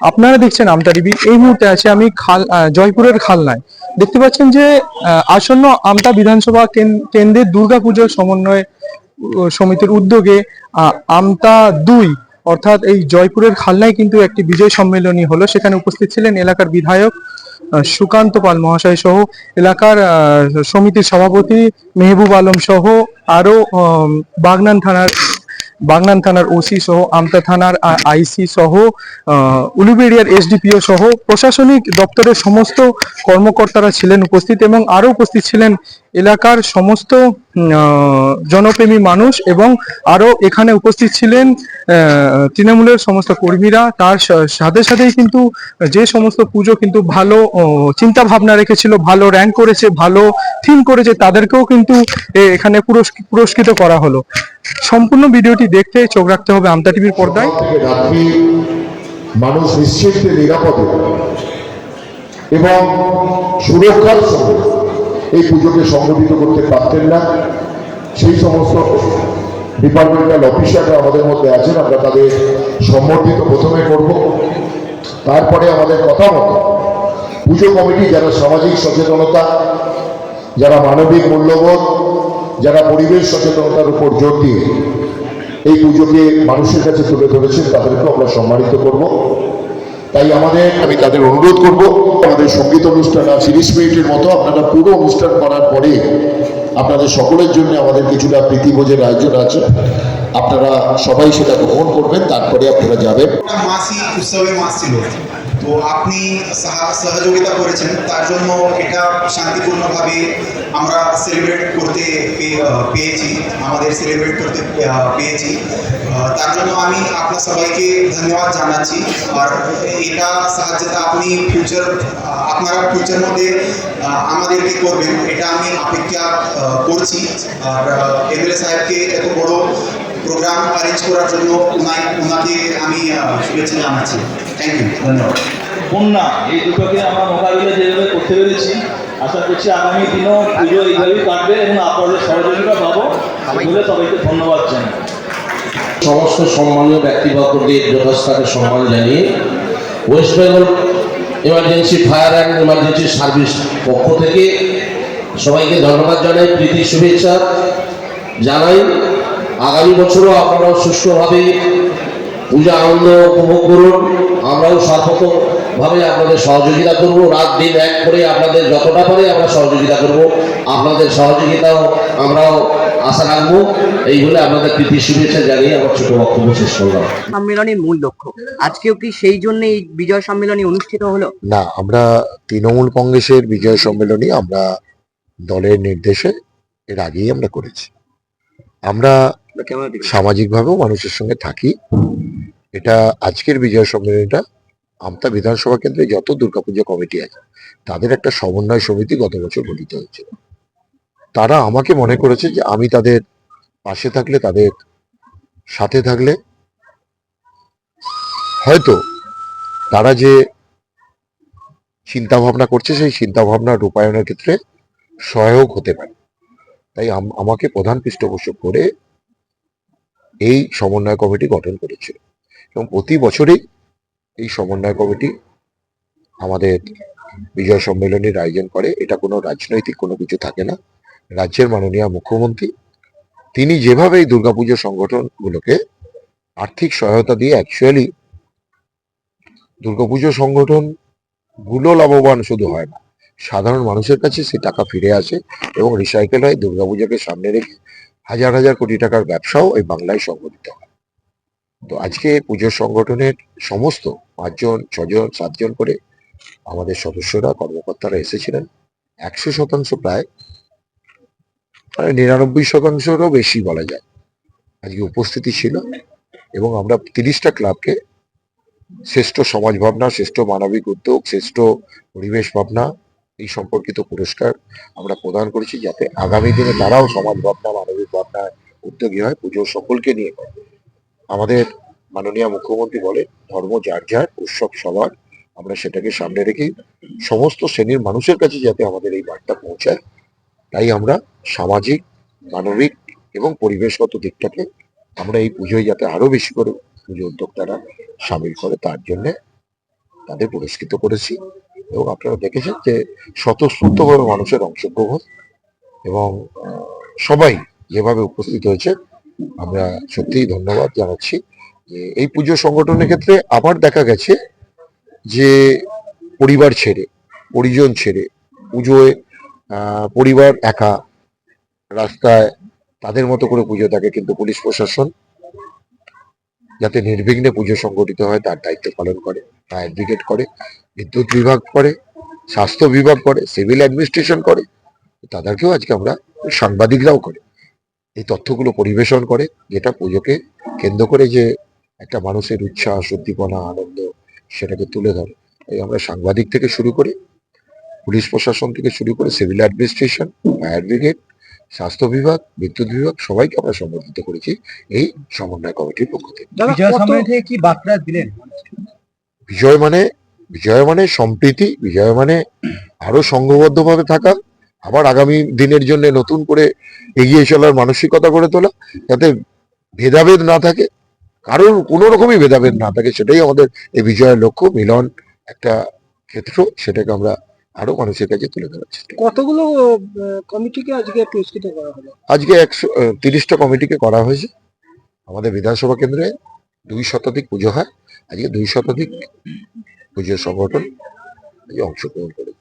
আপনারা দেখছেন আমতা টিভি। এই মুহূর্তে আছে আমি খাল জয়পুরের খালনায়। দেখতে পাচ্ছেন যে আসন্ন আমতা বিধানসভা কেন- কেন্দ্রের দুর্গাপুজোর সমন্বয় সমিতির উদ্যোগে আমতা দুই, অর্থাৎ এই জয়পুরের খালনায় কিন্তু একটি বিজয় সম্মেলনী হলো। সেখানে উপস্থিত ছিলেন এলাকার বিধায়ক সুকান্ত পাল মহাশয় সহ এলাকার সমিতির সভাপতি মেহবুব আলম সহ আরও বাগনান থানার বাগনান থানার ওসি সহ, আমতা থানার আইসি সহ উলুবেড়িয়ার এসডিপিও সহ, প্রশাসনিক দপ্তরের সমস্ত কর্মকর্তারা ছিলেন উপস্থিত এবং আরও উপস্থিত ছিলেন এলাকার সমস্ত জনপ্রেমী মানুষ এবং আরও এখানে উপস্থিত ছিলেন তৃণমূলের সমস্ত কর্মীরা। তার সাথে সাথেই কিন্তু যে সমস্ত পুজো কিন্তু ভালো চিন্তা ভাবনা রেখেছিল, ভালো র্যাঙ্ক করেছে, ভালো থিম করেছে, তাদেরকেও কিন্তু এখানে পুরস্কৃত করা হলো। সম্পূর্ণ ভিডিওটি দেখতে চোখ রাখতে হবে আমতা টিভির পর্দায়। মানুষ নিশ্চিন্তে নিরাপদে এবং সুরক্ষার সঙ্গে এই পুজোকে সংগঠিত করতে পারতেন না। সেই সমস্ত ডিপার্টমেন্টাল অফিসাররা আমাদের মধ্যে আছেন, আমরা তাদের সম্বর্ধিত প্রথমে করব। তারপরে আমাদের কথা মতো পুজো কমিটি যারা সামাজিক সচেতনতা, যারা মানবিক মূল্যবোধ, যারা পরিবেশ সচেতনতার উপর জোর দিয়ে এই পুজোকে মানুষের কাছে তুলে ধরেছেন তাদেরকে আমরা সম্মানিত করব। তাই আমাদের, আমি তাদের অনুরোধ করব, আমাদের সংগীত অনুষ্ঠান আর তিরিশ মিনিটের মতো আপনারা পুরো অনুষ্ঠান করার পরে আপনাদের সকলের জন্য আমাদের কিছুটা প্রীতিভোজের আয়োজন আছে। আপনারা সবাই সেটা গ্রহণ করবেন, তারপরে আপনারা যাবেন। মাসি মাসই উৎসবের মাস ছিল। আপনি সাহা- সহযোগিতা করেছেন, তার জন্য এটা শান্তিপূর্ণভাবে আমরা সেলিব্রেট করতে পেয়েছি, আমাদের সেলিব্রেট করতে পেয়েছি। তার জন্য আমি আপনার সবাইকে ধন্যবাদ জানাচ্ছি। আর এটা সাহায্যতা আপনি ফিউচার আপনারা ফিউচার মধ্যে আমাদেরকে করবেন, এটা আমি অপেক্ষা করছি। আর এমএলএ সাহেবকে এত বড় প্রোগ্রাম অ্যারেঞ্জ করার জন্য ওনাকে আমি শুভেচ্ছা জানাচ্ছি। থ্যাংক ইউ ধন্যবাদ। বন্যা এই দুটোকে আমরা মোকাবিলা যেভাবে করতে পেরেছি আশা করছি আগামী দিনেও পুজো এইভাবেই কাটবে এবং আপনাদের সহযোগিতা পাবো। বলে সবাইকে ধন্যবাদ জানাই। সমস্ত সম্মানীয় ব্যক্তিবর্গদের যথাস্থানে সম্মান জানিয়ে West Bengal emergency fire and emergency service পক্ষ থেকে সবাইকে ধন্যবাদ জানাই প্রীতি শুভেচ্ছা জানাই। আগামী বছরও আপনারাও সুষ্ঠুভাবে পূজা আনন্দ উপভোগ করুন। আমরাও সর্বতভাবে আপনাদের সহযোগিতা করব। রাত দিন এক করে আপনাদের যতটা পারে আমরা সহযোগিতা করব। আপনাদের সহযোগিতাও আমরাও আশা রাখব। এই বলে আপনাদের প্রীতি শুভেচ্ছা জানিয়ে আমার ছোট বক্তব্য শেষ করলাম। সম্মেলনের মূল লক্ষ্য। আজকেও কি সেই জন্য এই বিজয় সম্মেলনী অনুষ্ঠিত হলো? না আমরা তৃণমূল কংগ্রেসের বিজয় সম্মেলনী আমরা দলের নির্দেশে এর আগেই আমরা করেছি। আমরা সামাজিকভাবেও মানুষের সঙ্গে থাকি। এটা আজকের বিজয় সম্মেলনটা আমতা বিধানসভা কেন্দ্রে যত দুর্গাপূজা কমিটি আছে তাদের একটা সমন্বয় সমিতি গত বছর গঠিত হয়েছিল। তারা আমাকে মনে করেছে যে আমি তাদের পাশে থাকলে তাদের সাথে থাকলে হয়তো তারা যে চিন্তা ভাবনা করছে সেই চিন্তা ভাবনা রূপায়ণের ক্ষেত্রে সহায়ক হতে পারে। তাই আমাকে প্রধান পৃষ্ঠপোষক করে এই সমন্বয় কমিটি গঠন করেছিল এবং প্রতি বছরই এই সমন্বয় কমিটি আমাদের বিজয় সম্মেলনের আয়োজন করে। এটা কোনো রাজনৈতিক কোনো কিছু থাকে না। রাজ্যের মাননীয় মুখ্যমন্ত্রী, তিনি যেভাবে এই দুর্গাপুজো সংগঠনগুলোকে আর্থিক সহায়তা দিয়ে অ্যাকচুয়ালি দুর্গাপুজো সংগঠনগুলো লাভবান শুধু হয় না সাধারণ মানুষের কাছে সেই টাকা ফিরে আসে এবং রিসাইকেল হয়, দুর্গাপূজাকে সামনে রেখে হাজার হাজার কোটি টাকার ব্যবসাও এই বাংলায় সংগঠিত হয়। তো আজকে পুজোর সংগঠনের সমস্ত পাঁচজন, ছজন, সাতজন করে আমাদের সদস্যরা, কর্মকর্তারা এসেছিলেন। একশো শতাংশ প্রায় মানে নিরানব্বই শতাংশেরও বেশি বলা যায়। আজকে উপস্থিতি ছিল এবং আমরা তিরিশটা ক্লাবকে শ্রেষ্ঠ সমাজ ভাবনা, শ্রেষ্ঠ মানবিক উদ্যোগ, শ্রেষ্ঠ পরিবেশ ভাবনা এই সম্পর্কিত পুরস্কার আমরা প্রদান করেছি যাতে আগামী দিনে তারাও সমাজ ভাবনা মানবিক ভাবনায় উদ্যোগী হয় পুজো সকলকে নিয়ে। আমাদের মাননীয় মুখ্যমন্ত্রী বলে, ধর্ম যার যার, উৎসব সবার আমরা সেটাকে সামনে রেখে সমস্ত শ্রেণির মানুষের কাছে যাতে আমাদের এই বার্তা পৌঁছায়, তাই আমরা সামাজিক, মানবিক এবং পরিবেশগত দিকটাকে আমরা এই পুজোয় যাতে আরও বেশি করে পুজো উদ্যোক্তারা সামিল করে, তার জন্য তাদের পুরস্কৃত করেছি এবং আপনারা দেখেছেন যে স্বতঃস্ফূর্তভাবে মানুষের অংশগ্রহণ এবং সবাই যেভাবে উপস্থিত হয়েছে, আমরা সত্যিই ধন্যবাদ জানাচ্ছি। যে এই পুজো সংগঠনের ক্ষেত্রে আবার দেখা গেছে যে পরিবার ছেড়ে, পরিজন ছেড়ে পুজোয় পরিবার একা রাস্তায় তাদের মতো করে পুজো থাকে কিন্তু পুলিশ প্রশাসন যাতে নির্বিঘ্নে পুজো সংগঠিত হয়, তার দায়িত্ব পালন করে ফায়ার ব্রিগেড করে, বিদ্যুৎ বিভাগ করে, স্বাস্থ্য বিভাগ করে সিভিল অ্যাডমিনিস্ট্রেশন করে, তাদেরকেও আজকে আমরা সাংবাদিকরাও করে। এই তথ্যগুলো পরিবেশন করে, যেটা পুজোকে কেন্দ্র করে যে একটা মানুষের উচ্ছ্বাস, উদ্দীপনা, আনন্দ, সেটাকে তুলে ধরে। এই আমরা সাংবাদিক থেকে শুরু করে, পুলিশ প্রশাসন থেকে শুরু করে সিভিল অ্যাডমিনিস্ট্রেশন ব্রিগেড স্বাস্থ্য বিভাগ বিদ্যুৎ বিভাগ সবাইকে আমরা সম্বোধিত করেছি এই সমন্বয় কমিটির পক্ষ থেকে। বিজয় থেকে কি বার্তা দিলেন? বিজয় মানে বিজয় মানে সম্প্রীতি বিজয় মানে আরও সংঘবদ্ধভাবে থাকা আবার আগামী দিনের জন্য নতুন করে এগিয়ে চলার মানসিকতা গড়ে তোলা যাতে ভেদাভেদ না থাকে কারোর কোনো রকমই ভেদাভেদ না থাকে সেটাই আমাদের এই বিজয়ের লক্ষ্য। মিলন একটা ক্ষেত্র সেটাকে আমরা আরও মানুষের কাছে তুলে ধরার চেষ্টা কতগুলো কমিটিকে আজকে পুরস্কৃত করা হলো? আজকে একশো তিরিশটা কমিটিকে করা হয়েছে। আমাদের বিধানসভা কেন্দ্রে দুই শতাধিক পুজো হয়। আজকে দুই শতাধিক পুজো সংগঠন অংশগ্রহণ করেছে।